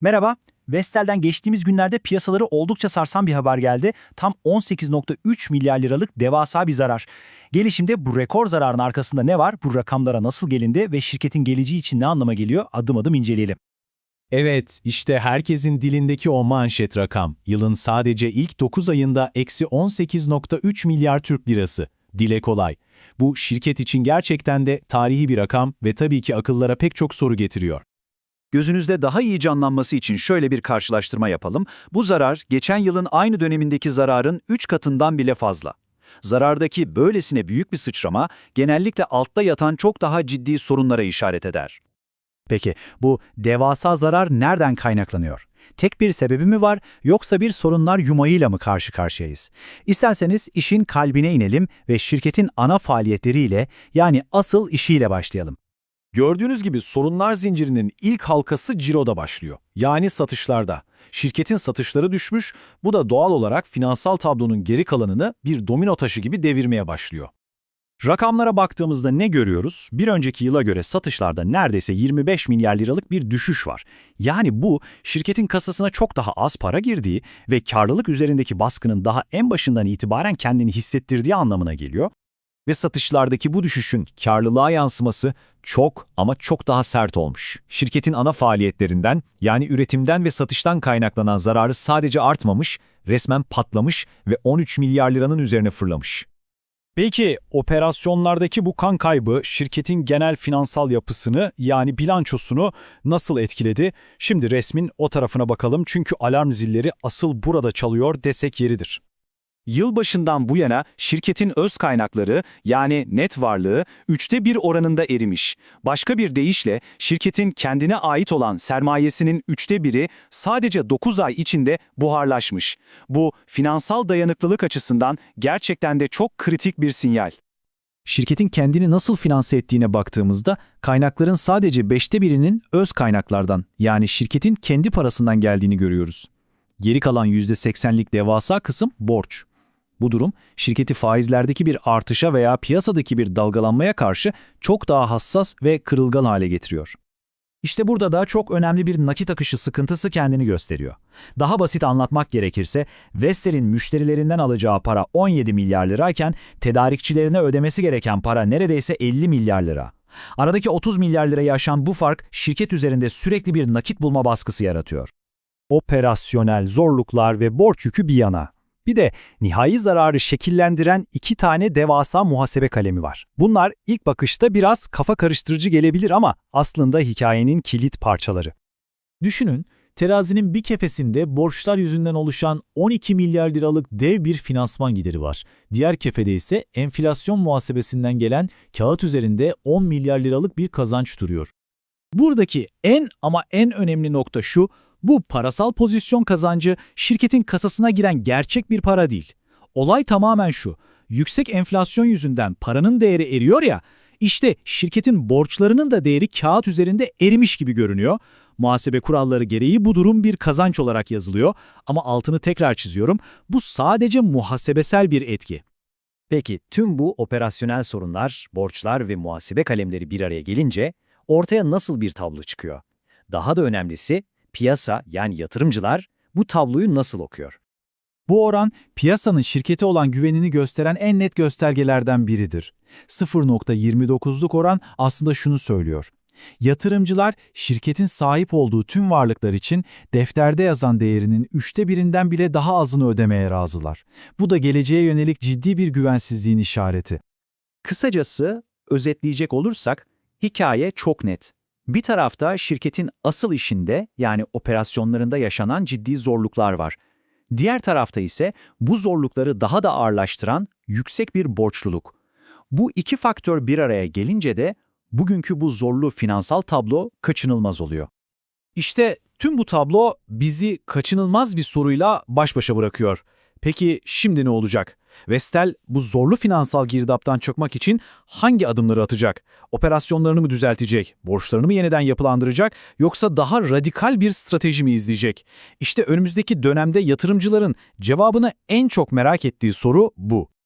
Merhaba, Vestel'den geçtiğimiz günlerde piyasaları oldukça sarsan bir haber geldi. Tam 18.3 milyar liralık devasa bir zarar. Gelişimde bu rekor zararın arkasında ne var, bu rakamlara nasıl gelindi ve şirketin geleceği için ne anlama geliyor adım adım inceleyelim. Evet, işte herkesin dilindeki o manşet rakam. Yılın sadece ilk 9 ayında eksi 18.3 milyar Türk lirası. Dile kolay. Bu şirket için gerçekten de tarihi bir rakam ve tabii ki akıllara pek çok soru getiriyor. Gözünüzde daha iyi canlanması için şöyle bir karşılaştırma yapalım. Bu zarar, geçen yılın aynı dönemindeki zararın 3 katından bile fazla. Zarardaki böylesine büyük bir sıçrama, genellikle altta yatan çok daha ciddi sorunlara işaret eder. Peki bu devasa zarar nereden kaynaklanıyor? Tek bir sebebi mi var yoksa bir sorunlar yumayıyla mı karşı karşıyayız? İsterseniz işin kalbine inelim ve şirketin ana faaliyetleriyle yani asıl işiyle başlayalım. Gördüğünüz gibi sorunlar zincirinin ilk halkası ciroda başlıyor. Yani satışlarda. Şirketin satışları düşmüş, bu da doğal olarak finansal tablonun geri kalanını bir domino taşı gibi devirmeye başlıyor. Rakamlara baktığımızda ne görüyoruz? Bir önceki yıla göre satışlarda neredeyse 25 milyar liralık bir düşüş var. Yani bu şirketin kasasına çok daha az para girdiği ve karlılık üzerindeki baskının daha en başından itibaren kendini hissettirdiği anlamına geliyor. Ve satışlardaki bu düşüşün karlılığa yansıması çok ama çok daha sert olmuş. Şirketin ana faaliyetlerinden yani üretimden ve satıştan kaynaklanan zararı sadece artmamış, resmen patlamış ve 13 milyar liranın üzerine fırlamış. Peki operasyonlardaki bu kan kaybı şirketin genel finansal yapısını yani bilançosunu nasıl etkiledi? Şimdi resmin o tarafına bakalım çünkü alarm zilleri asıl burada çalıyor desek yeridir. Yılbaşından bu yana şirketin öz kaynakları yani net varlığı üçte bir oranında erimiş. Başka bir deyişle şirketin kendine ait olan sermayesinin üçte biri sadece 9 ay içinde buharlaşmış. Bu finansal dayanıklılık açısından gerçekten de çok kritik bir sinyal. Şirketin kendini nasıl finanse ettiğine baktığımızda kaynakların sadece beşte birinin öz kaynaklardan yani şirketin kendi parasından geldiğini görüyoruz. Geri kalan %80'lik devasa kısım borç. Bu durum şirketi faizlerdeki bir artışa veya piyasadaki bir dalgalanmaya karşı çok daha hassas ve kırılgan hale getiriyor. İşte burada da çok önemli bir nakit akışı sıkıntısı kendini gösteriyor. Daha basit anlatmak gerekirse, Vestel'in müşterilerinden alacağı para 17 milyar lirayken tedarikçilerine ödemesi gereken para neredeyse 50 milyar lira. Aradaki 30 milyar lirayı aşan bu fark şirket üzerinde sürekli bir nakit bulma baskısı yaratıyor. Operasyonel zorluklar ve borç yükü bir yana. Bir de nihai zararı şekillendiren iki tane devasa muhasebe kalemi var. Bunlar ilk bakışta biraz kafa karıştırıcı gelebilir ama aslında hikayenin kilit parçaları. Düşünün, terazinin bir kefesinde borçlar yüzünden oluşan 12 milyar liralık dev bir finansman gideri var. Diğer kefede ise enflasyon muhasebesinden gelen kağıt üzerinde 10 milyar liralık bir kazanç duruyor. Buradaki en ama en önemli nokta şu, bu parasal pozisyon kazancı şirketin kasasına giren gerçek bir para değil. Olay tamamen şu, yüksek enflasyon yüzünden paranın değeri eriyor ya, işte şirketin borçlarının da değeri kağıt üzerinde erimiş gibi görünüyor. Muhasebe kuralları gereği bu durum bir kazanç olarak yazılıyor ama altını tekrar çiziyorum, bu sadece muhasebesel bir etki. Peki tüm bu operasyonel sorunlar, borçlar ve muhasebe kalemleri bir araya gelince ortaya nasıl bir tablo çıkıyor? Daha da önemlisi piyasa yani yatırımcılar bu tabloyu nasıl okuyor? Bu oran piyasanın şirkete olan güvenini gösteren en net göstergelerden biridir. 0.29'luk oran aslında şunu söylüyor. Yatırımcılar şirketin sahip olduğu tüm varlıklar için defterde yazan değerinin üçte birinden bile daha azını ödemeye razılar. Bu da geleceğe yönelik ciddi bir güvensizliğin işareti. Kısacası, özetleyecek olursak, hikaye çok net. Bir tarafta şirketin asıl işinde yani operasyonlarında yaşanan ciddi zorluklar var. Diğer tarafta ise bu zorlukları daha da ağırlaştıran yüksek bir borçluluk. Bu iki faktör bir araya gelince de bugünkü bu zorlu finansal tablo kaçınılmaz oluyor. İşte tüm bu tablo bizi kaçınılmaz bir soruyla baş başa bırakıyor. Peki şimdi ne olacak? Vestel bu zorlu finansal girdaptan çıkmak için hangi adımları atacak? Operasyonlarını mı düzeltecek? Borçlarını mı yeniden yapılandıracak? Yoksa daha radikal bir strateji mi izleyecek? İşte önümüzdeki dönemde yatırımcıların cevabını en çok merak ettiği soru bu.